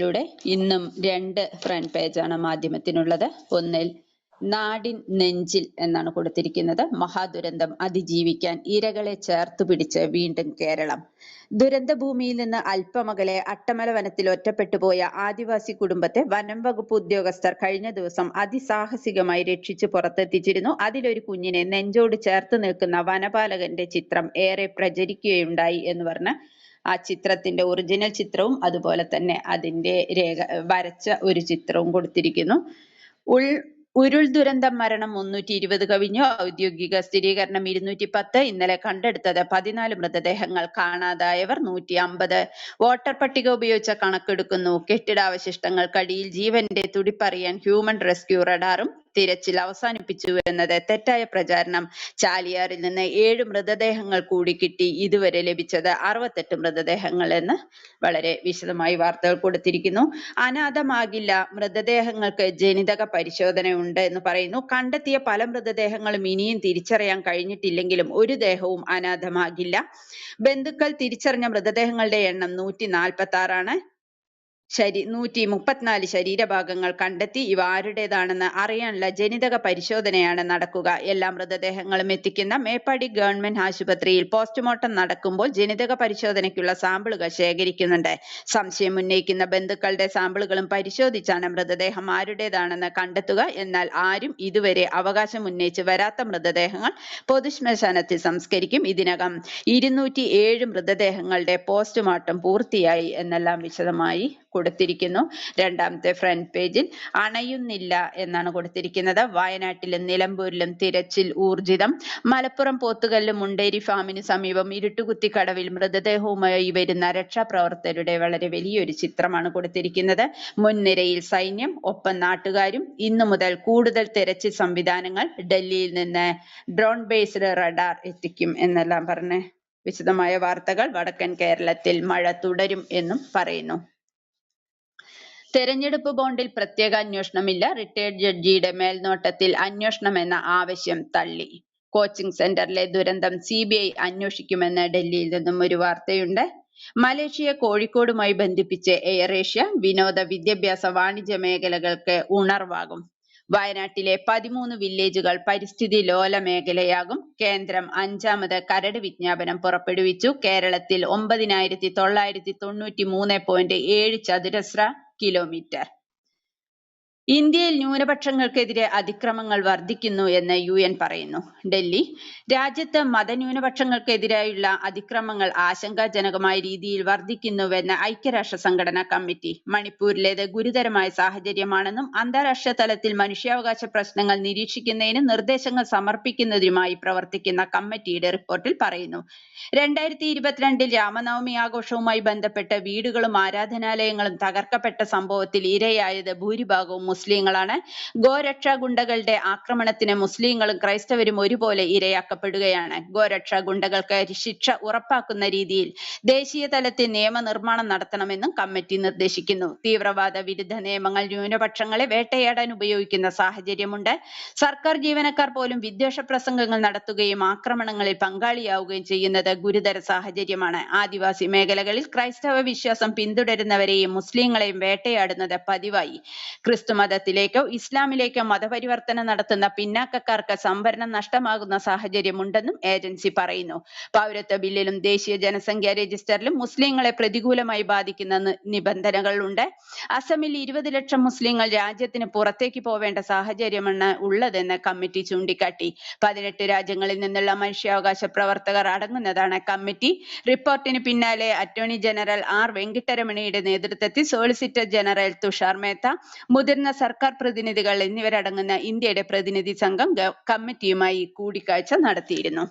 ിലൂടെ ഇന്നും രണ്ട് ഫ്രണ്ട് പേജാണ് മാധ്യമത്തിനുള്ളത്. ഒന്നിൽ നാടിൻ നെഞ്ചിൽ എന്നാണ് കൊടുത്തിരിക്കുന്നത്. മഹാദുരന്തം അതിജീവിക്കാൻ ഇരകളെ ചേർത്തു പിടിച്ച് വീണ്ടും കേരളം. ദുരന്ത ഭൂമിയിൽ നിന്ന് അല്പമകലെ അട്ടമല വനത്തിൽ ഒറ്റപ്പെട്ടുപോയ ആദിവാസി കുടുംബത്തെ വനം വകുപ്പ് ഉദ്യോഗസ്ഥർ കഴിഞ്ഞ ദിവസം അതിസാഹസികമായി രക്ഷിച്ച് പുറത്തെത്തിച്ചിരുന്നു. അതിലൊരു കുഞ്ഞിനെ നെഞ്ചോട് ചേർത്ത് നിൽക്കുന്ന വനപാലകന്റെ ചിത്രം ഏറെ പ്രചരിക്കുകയുണ്ടായി എന്ന് പറഞ്ഞ് ആ ചിത്രത്തിന്റെ ഒറിജിനൽ ചിത്രവും അതുപോലെ തന്നെ അതിന്റെ രേഖ വരച്ച ഒരു ചിത്രവും കൊടുത്തിരിക്കുന്നു. ഉൾ ഉരുൾ ദുരന്തം മരണം മുന്നൂറ്റി ഇരുപത് കവിഞ്ഞു ഔദ്യോഗിക സ്ഥിരീകരണം ഇരുന്നൂറ്റി പത്ത് ഇന്നലെ കണ്ടെടുത്തത് പതിനാല് മൃതദേഹങ്ങൾ കാണാതായവർ നൂറ്റി അമ്പത് വോട്ടർ പട്ടിക ഉപയോഗിച്ച കണക്കെടുക്കുന്നു. കെട്ടിടാവശിഷ്ടങ്ങൾക്കടിയിൽ ജീവന്റെ തുടിപ്പറിയാൻ ഹ്യൂമൻ റെസ്ക്യൂ റഡാറും തിരച്ചിൽ അവസാനിപ്പിച്ചു എന്നത് തെറ്റായ പ്രചാരണം. ചാലിയാറിൽ നിന്ന് ഏഴ് മൃതദേഹങ്ങൾ കൂടി കിട്ടി ഇതുവരെ ലഭിച്ചത് അറുപത്തെട്ട് മൃതദേഹങ്ങൾ എന്ന് വളരെ വിശദമായി വാർത്തകൾ കൊടുത്തിരിക്കുന്നു. അനാഥമാകില്ല മൃതദേഹങ്ങൾക്ക് ജനിതക പരിശോധന ഉണ്ട് എന്ന് പറയുന്നു. കണ്ടെത്തിയ പല മൃതദേഹങ്ങളും ഇനിയും തിരിച്ചറിയാൻ കഴിഞ്ഞിട്ടില്ലെങ്കിലും ഒരു ദേഹവും അനാഥമാകില്ല. ബന്ധുക്കൾ തിരിച്ചറിഞ്ഞ മൃതദേഹങ്ങളുടെ എണ്ണം നൂറ്റി നാൽപ്പത്തി ആറാണ് ശരി നൂറ്റി മുപ്പത്തിനാല് ശരീരഭാഗങ്ങൾ കണ്ടെത്തി ഇവ ആരുടേതാണെന്ന് അറിയാനുള്ള ജനിതക പരിശോധനയാണ് നടക്കുക. എല്ലാ മൃതദേഹങ്ങളും എത്തിക്കുന്ന മേപ്പാടി ഗവൺമെന്റ് ആശുപത്രിയിൽ പോസ്റ്റ്മോർട്ടം നടക്കുമ്പോൾ ജനിതക പരിശോധനയ്ക്കുള്ള സാമ്പിളുകൾ ശേഖരിക്കുന്നുണ്ട്. സംശയം ഉന്നയിക്കുന്ന ബന്ധുക്കളുടെ സാമ്പിളുകളും പരിശോധിച്ചാണ് മൃതദേഹം ആരുടേതാണെന്ന് കണ്ടെത്തുക. എന്നാൽ ആരും ഇതുവരെ അവകാശം ഉന്നയിച്ച് വരാത്ത മൃതദേഹങ്ങൾ പൊതുശ്മശാനത്തിൽ സംസ്കരിക്കും. ഇതിനകം ഇരുന്നൂറ്റി ഏഴ് മൃതദേഹങ്ങളുടെ പോസ്റ്റ്മോർട്ടം പൂർത്തിയായി എന്നെല്ലാം വിശദമായി കൊടുത്തിരിക്കുന്നു. രണ്ടാമത്തെ ഫ്രണ്ട് പേജിൽ അണയുന്നില്ല എന്നാണ് കൊടുത്തിരിക്കുന്നത്. വയനാട്ടിലും നിലമ്പൂരിലും തിരച്ചിൽ ഊർജിതം. മലപ്പുറം പോത്തുകല്ല് മുണ്ടേരി ഫാമിന് സമീപം ഇരുട്ടുകുത്തിക്കടവിൽ മൃതദേഹവുമായി വരുന്ന രക്ഷാപ്രവർത്തകരുടെ വളരെ വലിയൊരു ചിത്രമാണ് കൊടുത്തിരിക്കുന്നത്. മുൻനിരയിൽ സൈന്യം ഒപ്പം നാട്ടുകാരും. ഇന്നു മുതൽ കൂടുതൽ തിരച്ചിൽ സംവിധാനങ്ങൾ ഡൽഹിയിൽ നിന്ന് ഡ്രോൺ ബേസ്ഡ് റഡാർ എത്തിക്കും എന്നെല്ലാം പറഞ്ഞ് വിശദമായ വാർത്തകൾ വടക്കൻ കേരളത്തിൽ മഴ തുടരും എന്നും പറയുന്നു. തെരഞ്ഞെടുപ്പ് ബോണ്ടിൽ പ്രത്യേക അന്വേഷണമില്ല. റിട്ടയർഡ് ജഡ്ജിയുടെ മേൽനോട്ടത്തിൽ അന്വേഷണം എന്ന ആവശ്യം തള്ളി. കോച്ചിംഗ് സെന്ററിലെ ദുരന്തം സി ബി ഐ അന്വേഷിക്കുമെന്ന് ഡൽഹിയിൽ നിന്നും ഒരു വാർത്തയുണ്ട്. മലേഷ്യ കോഴിക്കോടുമായി ബന്ധിപ്പിച്ച് എയർ ഏഷ്യ വിനോദ വിദ്യാഭ്യാസ വാണിജ്യ മേഖലകൾക്ക് ഉണർവാകും. വയനാട്ടിലെ പതിമൂന്ന് വില്ലേജുകൾ പരിസ്ഥിതി ലോല മേഖലയാകും. കേന്ദ്രം അഞ്ചാമത് കരട് വിജ്ഞാപനം പുറപ്പെടുവിച്ചു. കേരളത്തിൽ ഒമ്പതിനായിരത്തി തൊള്ളായിരത്തി തൊണ്ണൂറ്റി മൂന്ന് പോയിന്റ് ഏഴ് ചതുരശ്ര kilometer ഇന്ത്യയിൽ ന്യൂനപക്ഷങ്ങൾക്കെതിരെ അതിക്രമങ്ങൾ വർദ്ധിക്കുന്നു എന്ന് യു എൻ പറയുന്നു. ഡൽഹി രാജ്യത്ത് മതന്യൂനപക്ഷങ്ങൾക്കെതിരായുള്ള അതിക്രമങ്ങൾ ആശങ്കാജനകമായ രീതിയിൽ വർദ്ധിക്കുന്നുവെന്ന് ഐക്യരാഷ്ട്ര സംഘടനാ കമ്മിറ്റി. മണിപ്പൂരിലേത് ഗുരുതരമായ സാഹചര്യമാണെന്നും അന്താരാഷ്ട്ര തലത്തിൽ മനുഷ്യാവകാശ പ്രശ്നങ്ങൾ നിരീക്ഷിക്കുന്നതിനും നിർദ്ദേശങ്ങൾ സമർപ്പിക്കുന്നതിനുമായി പ്രവർത്തിക്കുന്ന കമ്മിറ്റിയുടെ റിപ്പോർട്ടിൽ പറയുന്നു. രണ്ടായിരത്തി ഇരുപത്തിരണ്ടിൽ രാമനവമി ആഘോഷവുമായി ബന്ധപ്പെട്ട് വീടുകളും ആരാധനാലയങ്ങളും തകർക്കപ്പെട്ട സംഭവത്തിൽ ഇരയായത് ഭൂരിഭാഗവും മുസ്ലിങ്ങളാണ്. ഗോരക്ഷാ ഗുണ്ടകളുടെ ആക്രമണത്തിന് മുസ്ലിങ്ങളും ക്രൈസ്തവരും ഒരുപോലെ ഇരയാക്കപ്പെടുകയാണ്. ഗോരക്ഷാ ഗുണ്ടകൾക്ക് ശിക്ഷ ഉറപ്പാക്കുന്ന രീതിയിൽ ദേശീയ തലത്തിൽ നിയമനിർമ്മാണം നടത്തണമെന്നും കമ്മിറ്റി നിർദ്ദേശിക്കുന്നു. തീവ്രവാദ വിരുദ്ധ നിയമങ്ങൾ ന്യൂനപക്ഷങ്ങളെ വേട്ടയാടാൻ ഉപയോഗിക്കുന്ന സാഹചര്യമുണ്ട്. സർക്കാർ ജീവനക്കാർ പോലും വിദ്വേഷ പ്രസംഗങ്ങൾ നടത്തുകയും ആക്രമണങ്ങളിൽ പങ്കാളിയാവുകയും ചെയ്യുന്നത് ഗുരുതര സാഹചര്യമാണ്. ആദിവാസി മേഖലകളിൽ ക്രൈസ്തവ വിശ്വാസം പിന്തുടരുന്നവരെയും മുസ്ലിങ്ങളെയും വേട്ടയാടുന്നത് പതിവായി. ക്രിസ്തു മതത്തിലേക്കോ ഇസ്ലാമിലേക്കോ മതപരിവർത്തനം നടത്തുന്ന പിന്നാക്കക്കാർക്ക് സംവരണം നഷ്ടമാകുന്ന സാഹചര്യമുണ്ടെന്നും ഏജൻസി പറയുന്നു. പൗരത്വ ബില്ലിലും ദേശീയ ജനസംഖ്യാ രജിസ്റ്ററിലും മുസ്ലിങ്ങളെ പ്രതികൂലമായി ബാധിക്കുന്ന നിബന്ധനകളുണ്ട്. അസമിൽ ഇരുപത് ലക്ഷം മുസ്ലിങ്ങൾ രാജ്യത്തിന് പുറത്തേക്ക് പോവേണ്ട സാഹചര്യമാണ് ഉള്ളതെന്ന് കമ്മിറ്റി ചൂണ്ടിക്കാട്ടി. പതിനെട്ട് രാജ്യങ്ങളിൽ നിന്നുള്ള മനുഷ്യാവകാശ പ്രവർത്തകർ അടങ്ങുന്നതാണ് കമ്മിറ്റി. റിപ്പോർട്ടിന് പിന്നാലെ അറ്റോർണി ജനറൽ ആർ വെങ്കിട്ടരമണിയുടെ നേതൃത്വത്തിൽ സോളിസിറ്റർ ജനറൽ തുഷാർ മേത്ത മുതിർന്ന സർക്കാർ പ്രതിനിധികൾ എന്നിവരടങ്ങുന്ന ഇന്ത്യയുടെ പ്രതിനിധി സംഘം കമ്മിറ്റിയുമായി കൂടിക്കാഴ്ച നടത്തിയിരുന്നു.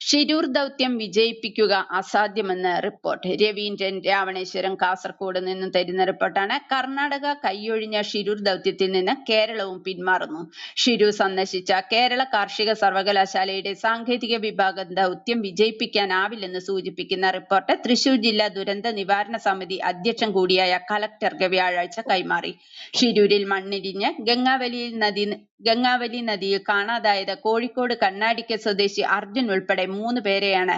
ഷിരൂർ ദൗത്യം വിജയിപ്പിക്കുക അസാധ്യമെന്ന് റിപ്പോർട്ട്. രവീന്ദ്രൻ രാവണേശ്വരം കാസർഗോഡ് നിന്നും തരുന്ന റിപ്പോർട്ടാണ്. കർണാടക കൈയൊഴിഞ്ഞ ഷിരൂർ ദൗത്യത്തിൽ നിന്ന് കേരളവും പിന്മാറുന്നു. ഷിരൂർ സന്ദർശിച്ച കേരള കാർഷിക സർവകലാശാലയുടെ സാങ്കേതിക വിഭാഗം ദൗത്യം വിജയിപ്പിക്കാനാവില്ലെന്ന് സൂചിപ്പിക്കുന്ന റിപ്പോർട്ട് തൃശൂർ ജില്ലാ ദുരന്ത നിവാരണ സമിതി അധ്യക്ഷൻ കൂടിയായ കലക്ടർക്ക് വ്യാഴാഴ്ച കൈമാറി. ഷിരൂരിൽ മണ്ണിടിഞ്ഞ് ഗംഗാവലിയിൽ നദി ഗംഗാവലി നദിയിൽ കാണാതായത് കോഴിക്കോട് കണ്ണാടിക്ക് സ്വദേശി അർജുൻ ഉൾപ്പെടെ മൂന്ന് പേരെയാണ്.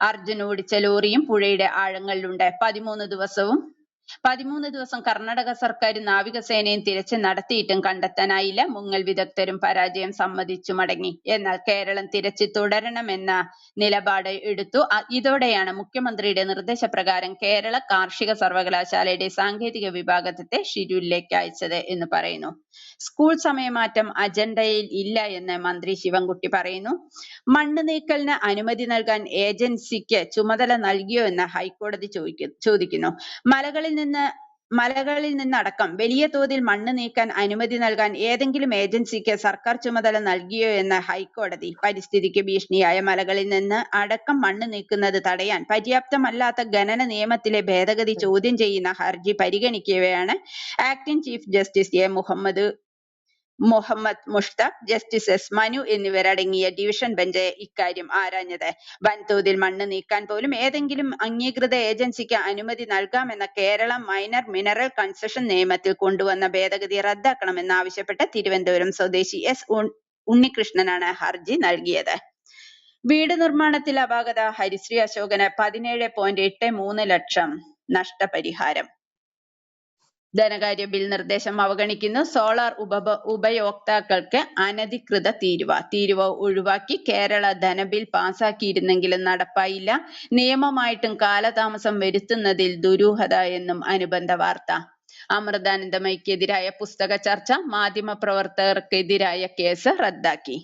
അർജുൻ ഓടിച്ച ലോറിയും പുഴയുടെ ആഴങ്ങളിലുണ്ട്. പതിമൂന്ന് ദിവസവും പതിമൂന്ന് ദിവസം കർണാടക സർക്കാരും നാവികസേനയും തിരച്ചിൽ നടത്തിയിട്ടും കണ്ടെത്താനായില്ല. മുങ്ങൽ വിദഗ്ധരും പരാജയം സമ്മതിച്ചു മടങ്ങി. എന്നാൽ കേരളം തിരച്ചിൽ തുടരണമെന്ന നിലപാട് എടുത്തു. ഇതോടെയാണ് മുഖ്യമന്ത്രിയുടെ നിർദ്ദേശപ്രകാരം കേരള കാർഷിക സർവകലാശാലയുടെ സാങ്കേതിക വിഭാഗത്തെ ഷിരൂരിലേക്ക് അയച്ചത് എന്ന് പറയുന്നു. സ്കൂൾ സമയമാറ്റം അജണ്ടയിൽ ഇല്ല എന്ന് മന്ത്രി ശിവൻകുട്ടി പറയുന്നു. മണ്ണ് നീക്കലിന് അനുമതി നൽകാൻ ഏജൻസിക്ക് ചുമതല നൽകിയോ എന്ന് ഹൈക്കോടതി ചോദിക്കുന്നു. മലകളിൽ നിന്ന് മലകളിൽ നിന്നടക്കം വലിയ തോതിൽ മണ്ണ് നീക്കാൻ അനുമതി നൽകാൻ ഏതെങ്കിലും ഏജൻസിക്ക് സർക്കാർ ചുമതല നൽകിയോ എന്ന് ഹൈക്കോടതി പരിസ്ഥിതിക്ക് ഭീഷണിയായ മലകളിൽ നിന്ന് അടക്കം മണ്ണ് നീക്കുന്നത് തടയാൻ പര്യാപ്തമല്ലാത്ത ഖനന നിയമത്തിലെ ഭേദഗതി ചോദ്യം ചെയ്യുന്ന ഹർജി പരിഗണിക്കവെയാണ് acting chief justice A Muhammad Muhammad Mushtaq justice S Manu എന്നിവരടങ്ങിയ ഡിവിഷൻ ബെഞ്ച് ഇക്കാര്യം ആരാഞ്ഞത്? വൻതോതിൽ മണ്ണ് നീക്കാൻ പോലും ഏതെങ്കിലും അംഗീകൃത ഏജൻസിക്ക് അനുമതി നൽകാമെന്ന കേരള മൈനർ മിനറൽ കൺസഷൻ നിയമത്തിൽ കൊണ്ടുവന്ന ഭേദഗതി റദ്ദാക്കണമെന്നാവശ്യപ്പെട്ട് തിരുവനന്തപുരം സ്വദേശി എസ് ഉണ്ണികൃഷ്ണനാണ് ഹർജി നൽകിയത്. വീട് നിർമ്മാണത്തിൽ അപാകത ഹരിശ്രീ അശോകന് പതിനേഴ് പോയിന്റ് എട്ട് മൂന്ന് ലക്ഷം നഷ്ടപരിഹാരം. ധനകാര്യ ബിൽ നിർദ്ദേശം അവഗണിക്കുന്നു. സോളാർ ഉപഭ ഉപയോക്താക്കൾക്ക് അനധികൃത തീരുവ തീരുവ ഒഴിവാക്കി കേരള ധനബിൽ പാസാക്കിയിരുന്നെങ്കിലും നടപ്പായില്ല. നിയമമായിട്ടും കാലതാമസം വരുത്തുന്നതിൽ ദുരൂഹത എന്നും അനുബന്ധ വാർത്ത. അമൃതാനന്ദമയ്ക്കെതിരായ പുസ്തക ചർച്ച മാധ്യമപ്രവർത്തകർക്കെതിരായ കേസ് റദ്ദാക്കി.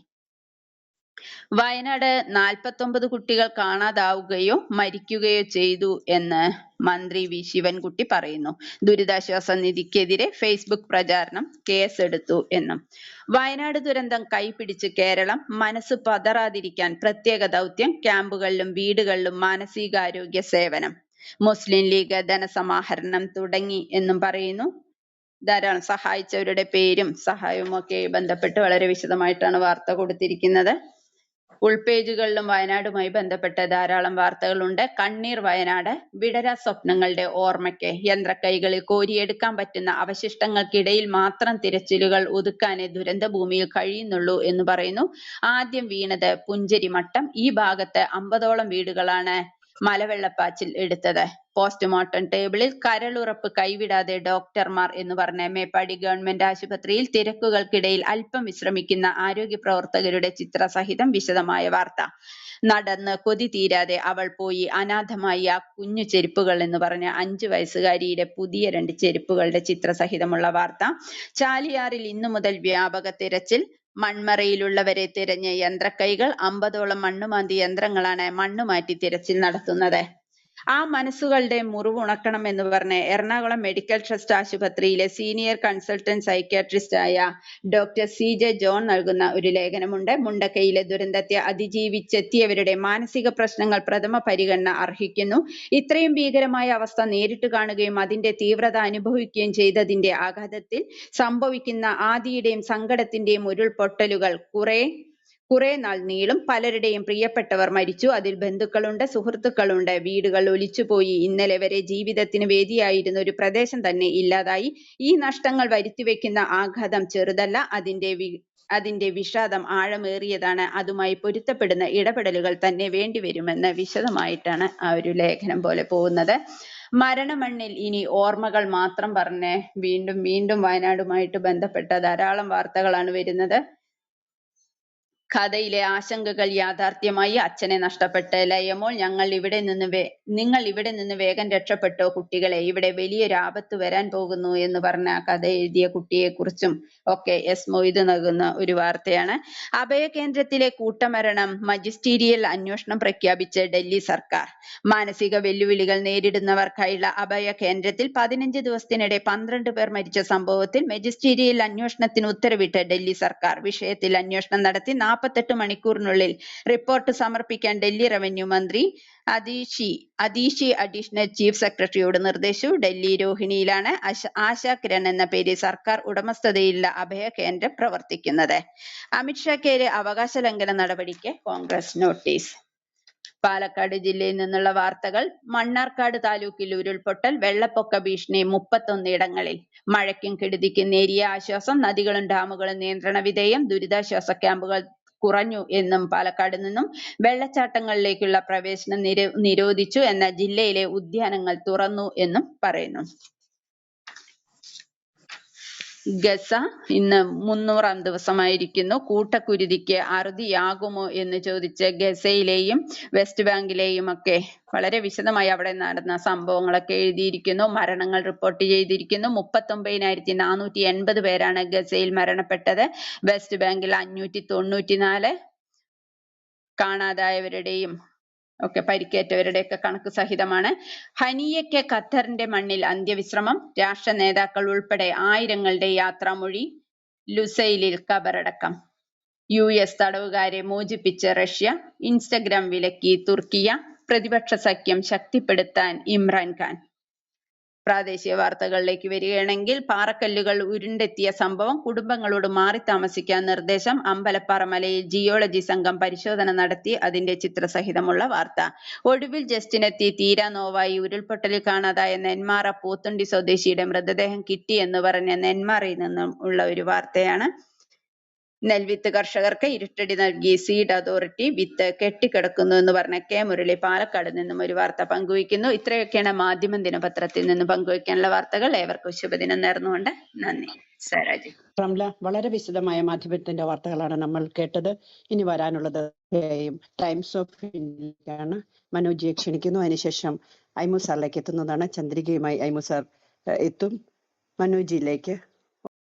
വയനാട് നാൽപ്പത്തൊമ്പത് കുട്ടികൾ കാണാതാവുകയോ മരിക്കുകയോ ചെയ്തു എന്ന് മന്ത്രി വി. ശിവൻകുട്ടി പറയുന്നു. ദുരിതാശ്വാസ നിധിക്കെതിരെ ഫേസ്ബുക്ക് പ്രചാരണം കേസെടുത്തു എന്നും. വയനാട് ദുരന്തം കൈപിടിച്ച് കേരളം മനസ്സ് പതറാതിരിക്കാൻ പ്രത്യേക ദൗത്യം ക്യാമ്പുകളിലും വീടുകളിലും മാനസികാരോഗ്യ സേവനം മുസ്ലിം ലീഗ് ധനസമാഹരണം തുടങ്ങി എന്നും പറയുന്നു. ധാരാളം സഹായിച്ചവരുടെ പേരും സഹായവും ഒക്കെ ബന്ധപ്പെട്ട് വളരെ വിശദമായിട്ടാണ് വാർത്ത കൊടുത്തിരിക്കുന്നത്. ഉൾപേജുകളിലും വയനാടുമായി ബന്ധപ്പെട്ട ധാരാളം വാർത്തകളുണ്ട്. കണ്ണീർ വയനാട് വിടര സ്വപ്നങ്ങളുടെ ഓർമ്മയ്ക്ക് യന്ത്രക്കൈകളിൽ കോരിയെടുക്കാൻ പറ്റുന്ന അവശിഷ്ടങ്ങൾക്കിടയിൽ മാത്രം തിരച്ചിലുകൾ ഒതുക്കാനേ ദുരന്തഭൂമിയിൽ കഴിയുന്നുള്ളൂ എന്ന് പറയുന്നു. ആദ്യം വീണത് പുഞ്ചരിമട്ടം. ഈ ഭാഗത്ത് അമ്പതോളം വീടുകളാണ് മലവെള്ളപ്പാച്ചിൽ എടുത്തത്. പോസ്റ്റ്മോർട്ടം ടേബിളിൽ കരളുറപ്പ് കൈവിടാതെ ഡോക്ടർമാർ എന്ന് പറഞ്ഞ മേപ്പാടി ഗവൺമെന്റ് ആശുപത്രിയിൽ തിരക്കുകൾക്കിടയിൽ അല്പം വിശ്രമിക്കുന്ന ആരോഗ്യ പ്രവർത്തകരുടെ ചിത്രസഹിതം വിശദമായ വാർത്ത. നടന്ന് കൊതി തീരാതെ അവൾ പോയി അനാഥമായി ആ കുഞ്ഞു ചെരുപ്പുകൾ എന്ന് പറഞ്ഞ അഞ്ചു വയസ്സുകാരിയുടെ പുതിയ രണ്ട് ചെരുപ്പുകളുടെ ചിത്രസഹിതമുള്ള വാർത്ത. ചാലിയാറിൽ ഇന്നു മുതൽ വ്യാപക തിരച്ചിൽ. മൺമറയിലുള്ളവരെ തിരഞ്ഞ് യന്ത്രക്കൈകൾ അമ്പതോളം മണ്ണുമാന്തി യന്ത്രങ്ങളാണ് മണ്ണുമാറ്റി തിരച്ചിൽ നടത്തുന്നത്. ആ മനസ്സുകളുടെ മുറിവുണക്കണം എന്ന് പറഞ്ഞ് എറണാകുളം മെഡിക്കൽ ട്രസ്റ്റ് ആശുപത്രിയിലെ സീനിയർ കൺസൾട്ടന്റ് സൈക്യാട്രിസ്റ്റ് ആയ ഡോക്ടർ സി ജെ ജോൺ നൽകുന്ന ഒരു ലേഖനമുണ്ട്. മുണ്ടക്കയിലെ ദുരന്തത്തെ അതിജീവിച്ചെത്തിയവരുടെ മാനസിക പ്രശ്നങ്ങൾ പ്രഥമ പരിഗണന അർഹിക്കുന്നു. ഇത്രയും ഭീകരമായ അവസ്ഥ നേരിട്ട് കാണുകയും അതിന്റെ തീവ്രത അനുഭവിക്കുകയും ചെയ്തതിന്റെ ആഘാതത്തിൽ സംഭവിക്കുന്ന ആദിയുടെയും സങ്കടത്തിന്റെയും ഉരുൾപൊട്ടലുകൾ കുറെ കുറെ നാൾ നീളും പലരുടെയും പ്രിയപ്പെട്ടവർ മരിച്ചു. അതിൽ ബന്ധുക്കളുണ്ട് സുഹൃത്തുക്കളുണ്ട്. വീടുകൾ ഒലിച്ചുപോയി. ഇന്നലെ വരെ ജീവിതത്തിന് വേദിയായിരുന്ന ഒരു പ്രദേശം തന്നെ ഇല്ലാതായി. ഈ നഷ്ടങ്ങൾ വരുത്തിവെക്കുന്ന ആഘാതം ചെറുതല്ല അതിന്റെ അതിന്റെ വിഷാദം ആഴമേറിയതാണ്. അതുമായി പൊരുത്തപ്പെടുന്ന ഇടപെടലുകൾ തന്നെ വേണ്ടിവരുമെന്ന് വിശദമായിട്ടാണ് ആ ഒരു ലേഖനം പോലെ പോകുന്നത്. മരണമണ്ണിൽ ഇനി ഓർമ്മകൾ മാത്രം പറഞ്ഞ് വീണ്ടും വീണ്ടും വയനാടുമായിട്ട് ബന്ധപ്പെട്ട ധാരാളം വാർത്തകളാണ് വരുന്നത്. കഥയിലെ ആശങ്കകൾ യാഥാർത്ഥ്യമായി അച്ഛനെ നഷ്ടപ്പെട്ട് ലയമോൾ ഞങ്ങൾ ഇവിടെ നിന്ന് വേ നിങ്ങൾ ഇവിടെ നിന്ന് വേഗം രക്ഷപ്പെട്ടോ കുട്ടികളെ? ഇവിടെ വലിയൊരു ആപത്ത് വരാൻ പോകുന്നു എന്ന് പറഞ്ഞ കഥ എഴുതിയ കുട്ടിയെക്കുറിച്ചും ഒക്കെ എസ് മൊയ്ത് നൽകുന്ന ഒരു വാർത്തയാണ്. അഭയകേന്ദ്രത്തിലെ കൂട്ടമരണം മജിസ്റ്റീരിയൽ അന്വേഷണം പ്രഖ്യാപിച്ച ഡൽഹി സർക്കാർ. മാനസിക വെല്ലുവിളികൾ നേരിടുന്നവർക്കായുള്ള അഭയ കേന്ദ്രത്തിൽ പതിനഞ്ച് ദിവസത്തിനിടെ പന്ത്രണ്ട് പേർ മരിച്ച സംഭവത്തിൽ മജിസ്റ്റീരിയൽ അന്വേഷണത്തിന് ഉത്തരവിട്ട് ഡൽഹി സർക്കാർ വിഷയത്തിൽ അന്വേഷണം നടത്തി നാൽപ്പത്തെട്ട് മണിക്കൂറിനുള്ളിൽ റിപ്പോർട്ട് സമർപ്പിക്കാൻ ഡൽഹി റവന്യൂ മന്ത്രി അതീഷി അതീഷി അഡീഷണൽ ചീഫ് സെക്രട്ടറിയോട് നിർദ്ദേശിച്ചു. ഡൽഹി രോഹിണിയിലാണ് ആശ- കിരൺ എന്ന പേരിൽ സർക്കാർ ഉടമസ്ഥതയിലുള്ള അഭയ കേന്ദ്രം പ്രവർത്തിക്കുന്നത്. അമിത്ഷാക്കേര് അവകാശ ലംഘന നടപടിക്ക് കോൺഗ്രസ് നോട്ടീസ് പാലക്കാട് ജില്ലയിൽ നിന്നുള്ള വാർത്തകൾ. മണ്ണാർക്കാട് താലൂക്കിൽ ഉരുൾപൊട്ടൽ വെള്ളപ്പൊക്ക ഭീഷണി മുപ്പത്തൊന്ന് ഇടങ്ങളിൽ. മഴയ്ക്കും കെടുതിക്കും നേരിയ ആശ്വാസം. നദികളും ഡാമുകളും നിയന്ത്രണ വിധേയം. ദുരിതാശ്വാസ ക്യാമ്പുകൾ കുറഞ്ഞു എന്നും പാലക്കാട് നിന്നും വെള്ളച്ചാട്ടങ്ങളിലേക്കുള്ള പ്രവേശനം നിര നിരോധിച്ചു എന്ന ജില്ലയിലെ ഉദ്യാനങ്ങൾ തുറന്നു എന്നും പറയുന്നു. ഗസ ഇന്ന് മുന്നൂറാം ദിവസമായിരിക്കുന്നു. കൂട്ടക്കുരുതിക്ക് അറുതിയാകുമോ എന്ന് ചോദിച്ച് ഗസയിലെയും വെസ്റ്റ് ബാങ്കിലെയും ഒക്കെ വളരെ വിശദമായി അവിടെ നടന്ന സംഭവങ്ങളൊക്കെ എഴുതിയിരിക്കുന്നു. മരണങ്ങൾ റിപ്പോർട്ട് ചെയ്തിരിക്കുന്നു. മുപ്പത്തൊമ്പതിനായിരത്തി നാനൂറ്റി എൺപത് പേരാണ് ഗസയിൽ മരണപ്പെട്ടത്. വെസ്റ്റ് ബാങ്കിൽ അഞ്ഞൂറ്റി തൊണ്ണൂറ്റിനാല് കാണാതായവരുടെയും ഒക്കെ പരിക്കേറ്റവരുടെയൊക്കെ കണക്ക് സഹിതമാണ്. ഹനിയയ്ക്ക് ഖത്തറിന്റെ മണ്ണിൽ അന്ത്യവിശ്രമം. രാഷ്ട്ര നേതാക്കൾ ഉൾപ്പെടെ ആയിരങ്ങളുടെ യാത്രാമൊഴി ലുസൈലിൽ കബറടക്കം. യു എസ് തടവുകാരെ മോചിപ്പിച്ച റഷ്യ. ഇൻസ്റ്റഗ്രാം വിലക്കി തുർക്കിയ. പ്രതിപക്ഷ സഖ്യം ശക്തിപ്പെടുത്താൻ ഇമ്രാൻഖാൻ. പ്രാദേശിക വാർത്തകളിലേക്ക് വരികയാണെങ്കിൽ പാറക്കല്ലുകൾ ഉരുണ്ടെത്തിയ സംഭവം കുടുംബങ്ങളോട് മാറി താമസിക്കാൻ നിർദ്ദേശം. അമ്പലപ്പാറ മലയിൽ ജിയോളജി സംഘം പരിശോധന നടത്തി. അതിന്റെ ചിത്രസഹിതമുള്ള വാർത്ത. ഒടുവിൽ ജസ്റ്റിനെത്തി തീരാ നോവായി ഉരുൾപൊട്ടലിൽ കാണാതായ നെന്മാറ പോത്തുണ്ടി സ്വദേശിയുടെ മൃതദേഹം കിട്ടി എന്ന് പറഞ്ഞ നെന്മാറയിൽ നിന്നും ഉള്ള ഒരു വാർത്തയാണ്. നെൽവിത്ത് കർഷകർക്ക് ഇരുട്ടടി നൽകി സീഡ് അതോറിറ്റി വിത്ത് കെട്ടിക്കിടക്കുന്നു എന്ന് പറഞ്ഞ കെ മുരളി പാലക്കാട് നിന്നും ഒരു വാർത്ത പങ്കുവയ്ക്കുന്നു. ഇത്രയൊക്കെയാണ് മാധ്യമം ദിനപത്രത്തിൽ നിന്ന് പങ്കുവയ്ക്കാനുള്ള വാർത്തകൾ. ഏവർക്കും ശുഭദിനം നേർന്നുകൊണ്ട് നന്ദി. സരാജി. റംല വളരെ വിശദമായ മാധ്യമത്തിന്റെ വാർത്തകളാണ് നമ്മൾ കേട്ടത്. ഇനി വരാനുള്ളത് ടൈംസ് ഓഫ് ഇന്ത്യയാണ് മനോജിയെ ക്ഷണിക്കുന്നു. അതിനുശേഷം ഐമു സാറിലേക്ക് എത്തുന്നതാണ്. ചന്ദ്രികയുമായി ഐമു സാർ എത്തും. മനോജിയിലേക്ക്